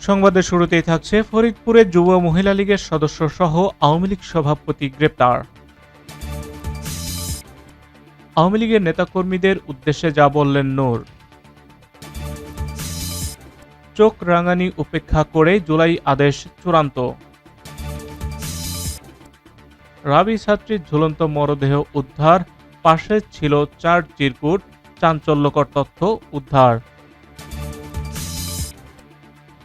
সংবাদের শুরুতেই থাকছে ফরিদপুরে যুব মহিলা লীগের সদস্য সহ আওয়ামী লীগ সভাপতি গ্রেপ্তার। আওয়ামী লীগের নেতাকর্মীদের উদ্দেশ্যে যা বললেন নূর। চোখ রাঙানি উপেক্ষা করে জুলাই আদেশ চূড়ান্ত। রাবি ছাত্রীর ঝুলন্ত মরদেহ উদ্ধার, পাশে ছিল চার চিরকুট, চাঞ্চল্যকর তথ্য উদ্ধার।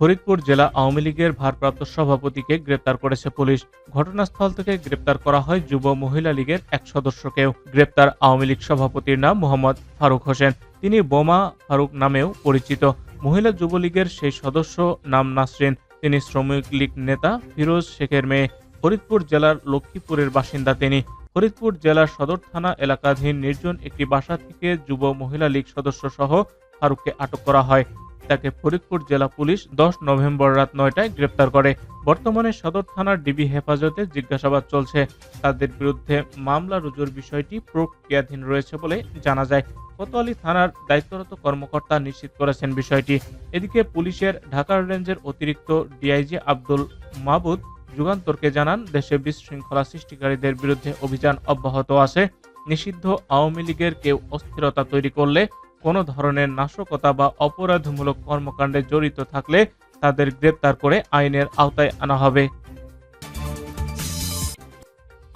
ফরিদপুর জেলা আওয়ামী লীগের ভারপ্রাপ্ত সভাপতিকে গ্রেপ্তার করেছে পুলিশ। ঘটনাস্থল থেকে গ্রেপ্তার করা হয় যুব মহিলা লীগের এক সদস্যকেও। গ্রেপ্তার আওয়ামী লীগ সভাপতির নাম মোহাম্মদ ফারুক হোসেন। তিনি বোমা ফারুক নামেও পরিচিত। মহিলা যুবলীগের সেই সদস্য নাম নাসরিন। তিনি শ্রমিক লীগ নেতা ফিরোজ শেখের মেয়ে। ফরিদপুর জেলার লক্ষ্মীপুরের বাসিন্দা তিনি। ফরিদপুর জেলার সদর থানা এলাকাধীন নির্জন একটি বাসা থেকে যুব মহিলা লীগ সদস্য সহ ফারুককে আটক করা হয়। তাকে ফরিদপুর জেলা পুলিশ দশ নভেম্বর রাত নয়টায় গ্রেপ্তার করে। বর্তমানে সদর থানার ডিবি হেফাজতে জিজ্ঞাসাবাদ চলছে। তাদের বিরুদ্ধে মামলা রুজুর বিষয়টি প্রক্রিয়াধীন রয়েছে বলে জানা যায়। কোতোয়ালি থানার দায়িত্বরত কর্মকর্তা নিশ্চিত করেছেন বিষয়টি। এদিকে পুলিশের ঢাকার রেঞ্জের অতিরিক্ত ডিআইজি আব্দুল মাহবুদ যুগান্তরকে জানান, দেশে বিশৃঙ্খলা সৃষ্টিকারীদের বিরুদ্ধে অভিযান অব্যাহত আছে। নিষিদ্ধ আওয়ামী লীগের কেউ অস্থিরতা তৈরি করলে কোনো ধরনের নাশকতা বা অপরাধমূলক কর্মকাণ্ডে জড়িত থাকলে তাদের গ্রেপ্তার করে আইনের আওতায় আনা হবে।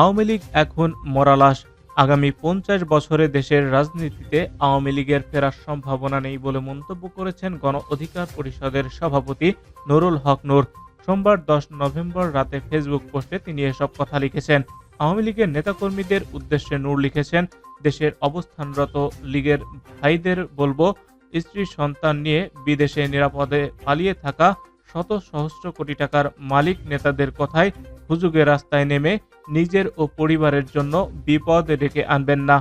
আওয়ামী লীগ এখন মরালাস। আগামী পঞ্চাশ বছরে দেশের রাজনীতিতে আওয়ামী লীগের ফেরার সম্ভাবনা নেই বলে মন্তব্য করেছেন গণ অধিকার পরিষদের সভাপতি নুরুল হক নূর। সোমবার দশ নভেম্বর রাতে ফেসবুক পোস্টে তিনি এসব কথা লিখেছেন। আওয়ামী লীগের নেতাকর্মীদের উদ্দেশ্যে নূর লিখেছেন দেশের অবস্থানরত লীগের ভাইদের বলব, স্ত্রী সন্তান নিয়ে বিদেশে নিরাপদে পালিয়ে থাকা শত সহস্র কোটি টাকার মালিক নেতাদের কথায় হুজুগে রাস্তায় নেমে নিজের ও পরিবারের জন্য বিপদ ডেকে আনবেন না।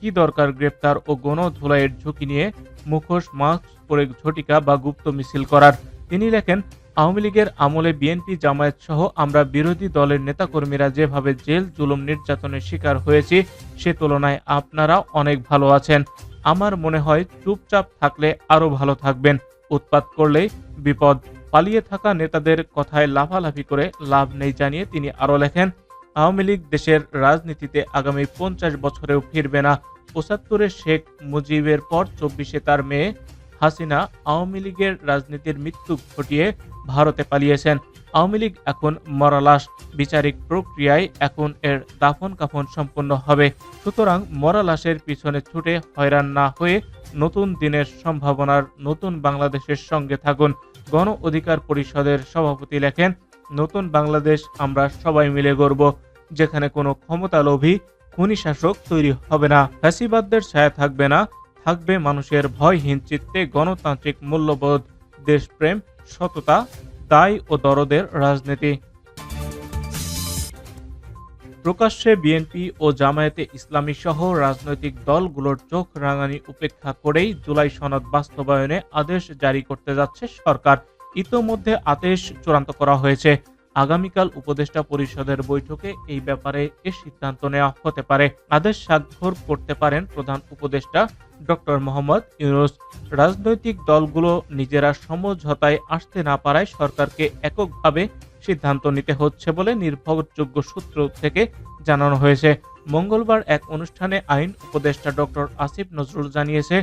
কি দরকার গ্রেপ্তার ও গণধোলাইয়ের ঝুঁকি নিয়ে মুখোশ, মাস্ক পরে ঝটিকা বা গুপ্ত মিছিল করার? তিনি লেখেন আওয়ামী লীগের আমলে বিএনপি জামায়াত সহ আমরা বিরোধী দলের নেতাকর্মীরা যেভাবে জেল, জুলুম, নির্যাতনের শিকার হয়েছি, সে তুলনায় আপনারা অনেক ভালো আছেন। আমার মনে হয় চুপচাপ থাকলে আরও ভালো থাকবেন। উৎপাত করলেই বিপদ। পালিয়ে থাকা নেতাদের কথায় লাফালাফি করে লাভ নেই জানিয়ে তিনি আরও লেখেন, আওয়ামী লীগ দেশের রাজনীতিতে আগামী পঞ্চাশ বছরেও ফিরবে না। পঁচাত্তরে শেখ মুজিবের পর চব্বিশে তার মেয়ে হাসিনা আওয়ামী লীগের রাজনীতির মৃত্যু ঘটিয়ে ভারতে পালিয়েছেন। আওয়ামী লীগ এখন মরালাস বিচারিক প্রক্রিয়ায় এখন এর দাফন কাফন সম্পন্ন হবে। সুতরাং মরালাসের পিছনে ছুটে হয়রান না হয়ে নতুন দিনের সম্ভাবনার নতুন বাংলাদেশের সঙ্গে থাকুন। গণ অধিকার পরিষদের সভাপতি লেখেন, নতুন বাংলাদেশ আমরা সবাই মিলে গড়ব। যেখানে কোনো ক্ষমতালোভী খুনি শাসক তৈরি হবে না। ফ্যাসিবাদদের ছায়া থাকবে না। থাকবে মানুষের ভয়হীন চিত্তে গণতান্ত্রিক মূল্যবোধ, দেশপ্রেম, সততা, দায় ও দরদের রাজনীতি। প্রকাশ্যে বিএনপি ও জামায়াতে ইসলামী সহ রাজনৈতিক দলগুলোর চোখ রাঙানি উপেক্ষা করেই জুলাই সনদ বাস্তবায়নে আদেশ জারি করতে যাচ্ছে সরকার। ইতোমধ্যে আদেশ চূড়ান্ত করা হয়েছে। আগামীকাল উপদেষ্টা পরিষদের বৈঠকে এই ব্যাপারে এ সিদ্ধান্ত নেওয়া হতে পারে। আদেশ স্বাক্ষর করতে পারেন প্রধান উপদেষ্টা ডক্টর মোহাম্মদ ইউনুস। রাজনৈতিক দলগুলো নিজেরা সমঝোতায় আসতে না পারায় সরকারকে এককভাবে সিদ্ধান্ত নিতে হচ্ছে বলে নির্ভরযোগ্য সূত্র থেকে জানানো হয়েছে। মঙ্গলবার এক অনুষ্ঠানে আইন উপদেষ্টা ডক্টর আসিফ নজরুল জানিয়েছে,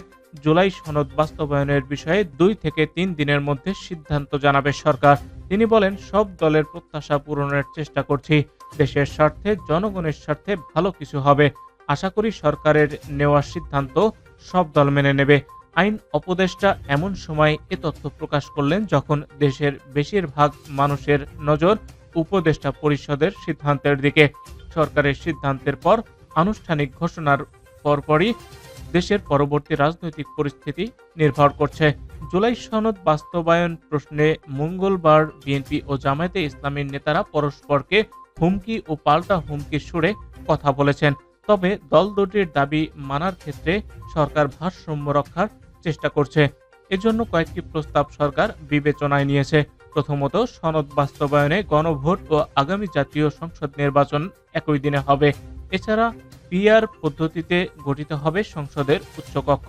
জুলাই সনদ বাস্তবায়নের বিষয়ে দুই থেকে তিন দিনের মধ্যে সিদ্ধান্ত জানাবে সরকার। তিনি বলেন, সব দলের প্রত্যাশা পূরণের চেষ্টা করছি। দেশের স্বার্থে, জনগণের স্বার্থে ভালো কিছু হবে। আশা করি সরকারের নেওয়া সিদ্ধান্ত সব দল মেনে নেবে। আইন উপদেষ্টা এমন সময় এ তথ্য প্রকাশ করলেন যখন দেশের বেশিরভাগ মানুষের নজর উপদেষ্টা পরিষদের সিদ্ধান্তের দিকে। সরকারের সিদ্ধান্তের পর আনুষ্ঠানিক ঘোষণার পরপরই দেশের পরবর্তী রাজনৈতিক পরিস্থিতি নির্ভর করছে। জুলাই সনদ বাস্তবায়ন প্রশ্নে মঙ্গলবার বিএনপি ও জামায়াতে ইসলামীর নেতারা পরস্পরকে হুমকি ও পাল্টা হুমকির সুরে কথা বলেছেন। তবে দল দুটির দাবি মানার ক্ষেত্রে সরকার ভারসাম্য রক্ষার চেষ্টা করছে। এজন্য কয়েকটি প্রস্তাব সরকার বিবেচনায় নিয়েছে। প্রথমত, সনদ বাস্তবায়নে গণভোট ও আগামী জাতীয় সংসদ নির্বাচন একই দিনে হবে। এছাড়া পিআর পদ্ধতিতে গঠিত হবে সংসদের উচ্চকক্ষ।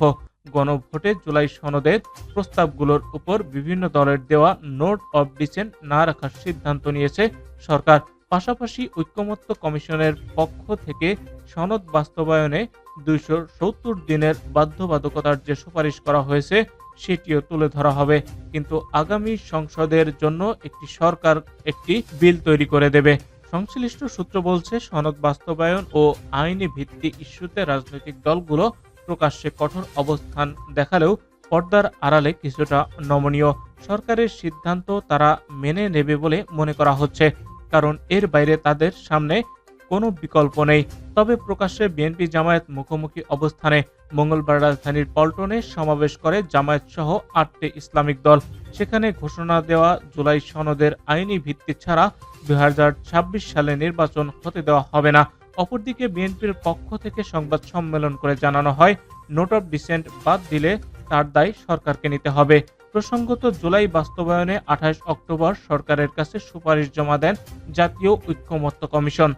গণভোটে জুলাই সনদের প্রস্তাবগুলোর উপর বিভিন্ন দলের দেওয়া নোট অব ডিসেন্ট না রাখার সিদ্ধান্ত নিয়েছে সরকার। পাশাপাশি ঐক্যমত্য কমিশনের পক্ষ থেকে সনদ বাস্তবায়নে দুইশো সত্তর দিনের বাধ্যবাধকতার যে সুপারিশ করা হয়েছে, সেটিও তুলে ধরা হবে। কিন্তু আগামী সংসদের জন্য একটি সরকার একটি বিল তৈরি করে দেবে। সংশ্লিষ্ট সূত্র বলছে, সনদ বাস্তবায়ন ও আইনি ভিত্তি ইস্যুতে রাজনৈতিক দলগুলো প্রকাশ্যে কঠোর অবস্থান দেখালেও পর্দার আড়ালে কিছুটা নমনীয়। সরকারের সিদ্ধান্ত তারা মেনে নেবে বলে মনে করা হচ্ছে, কারণ এর বাইরে তাদের সামনে কোনো বিকল্প নেই। তবে প্রকাশ্যে বিএনপি জামায়াত মুখোমুখি অবস্থানে মঙ্গলবার রাজধানীর পল্টনে সমাবেশ করে জামায়াত সহ আটটি ইসলামিক দল। সেখানে ঘোষণা দেওয়া জুলাই সনদের আইনি ভিত্তি ছাড়া দুই সালে নির্বাচন হতে দেওয়া হবে না। অপরদিকে বিএনপির পক্ষ থেকে সংবাদ সম্মেলন করে জানানো হয়, নোট অফ ডিসেন্ট বাদ দিলে তার দায় সরকারকে নিতে হবে। প্রসঙ্গত জুলাই বাস্তবায়নে আঠাশ অক্টোবর সরকারের কাছে সুপারিশ জমা দেন জাতীয় ঐক্যমত্য কমিশন।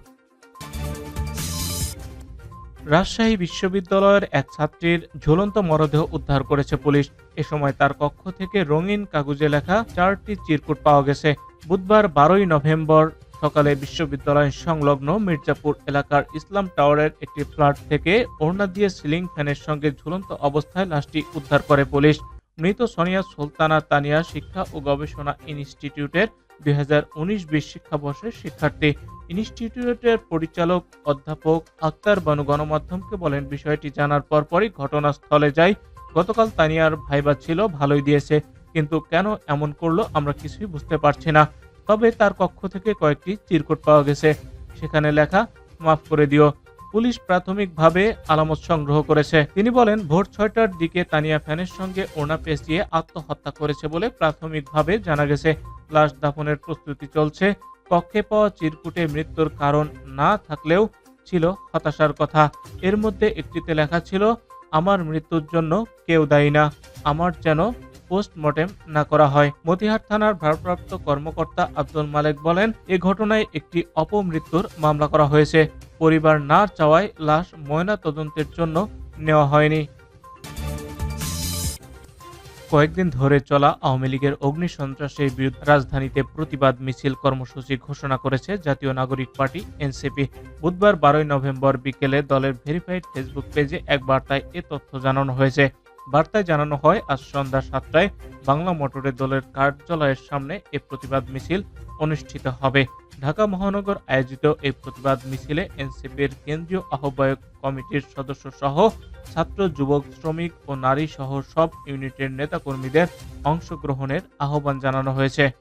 রাজশাহী বিশ্ববিদ্যালয়ের এক ছাত্রীর ঝুলন্ত মরদেহ উদ্ধার করেছে পুলিশ। এ সময় তার কক্ষ থেকে রঙিন কাগজে লেখা চারটি চিরকুট পাওয়া গেছে। বুধবার বারোই নভেম্বর সকালে বিশ্ববিদ্যালয় সংলগ্ন মির্জাপুর এলাকার ইসলাম টাওয়ারের একটি ফ্ল্যাট থেকে ওড়না দিয়ে সিলিং ফ্যানের সঙ্গে ঝুলন্ত অবস্থায় লাশটি উদ্ধার করে পুলিশ। মৃত সোনিয়া সুলতানা তানিয়া শিক্ষা ও গবেষণা ইনস্টিটিউটের দুই হাজার উনিশ বিশ শিক্ষাবর্ষের শিক্ষার্থী ইনস্টিটিউটের পরিচালক অধ্যাপক আক্তার বানু গণমাধ্যমকে বলেন, বিষয়টি জানার পরপরই ঘটনাস্থলে যাই। গতকাল তানিয়ার ভাইবা ছিল, ভালোই দিয়েছে, কিন্তু কেন এমন করল আমরা কিছুই বুঝতে পারছি না। তবে তার কক্ষ থেকে কয়েকটি চিরকুট পাওয়া গেছে। সেখানে লেখা, মাফ করে দিও। পুলিশ প্রাথমিকভাবে আলামত সংগ্রহ করেছে। তিনি বলেন, ভোর ছয়টার দিকে তানিয়া ফ্যানের সঙ্গে ওনা পেঁচিয়ে আত্মহত্যা করেছে বলে প্রাথমিকভাবে জানা গেছে। লাশ দাফনের প্রস্তুতি চলছে। কক্ষে পাওয়া চিরকুটে মৃত্যুর কারণ না থাকলেও ছিল হতাশার কথা। এর মধ্যে একটিতে লেখা ছিল, আমার মৃত্যুর জন্য কেউ দায়ী না। আমার যেন পোস্টমর্টেম না করা হয়। মতিহার থানার ভারপ্রাপ্ত কর্মকর্তা আব্দুল মালেক বলেন, এ ঘটনায় একটি অপমৃত্যুর মামলা করা হয়েছে। পরিবার না চাওয়ায় লাশ ময়না তদন্তের জন্য নেওয়া হয়নি। কয়েকদিন ধরে চলা আওয়ামী লীগের অগ্নি সন্ত্রাসের বিরুদ্ধে রাজধানীতে প্রতিবাদ মিছিল কর্মসূচি ঘোষণা করেছে জাতীয় নাগরিক পার্টি, এনসিপি। বুধবার বারোই নভেম্বর বিকেলে দলের ভেরিফাইড ফেসবুক পেজে এক বার্তায় এ তথ্য জানানো হয়েছে। বার্তায় জানানো হয়, আজ সন্ধ্যা সাতটায় বাংলা মোটরের দলের কার্যালয়ের সামনে এ প্রতিবাদ মিছিল অনুষ্ঠিত হবে। ঢাকা মহানগর আয়োজিত এই প্রতিবাদ মিছিলে এনসিপির কেন্দ্রীয় আহ্বায়ক কমিটির সদস্য সহ ছাত্র, যুবক, শ্রমিক ও নারী সহ সব ইউনিটের নেতাকর্মীদের অংশগ্রহণের আহ্বান জানানো হয়েছে।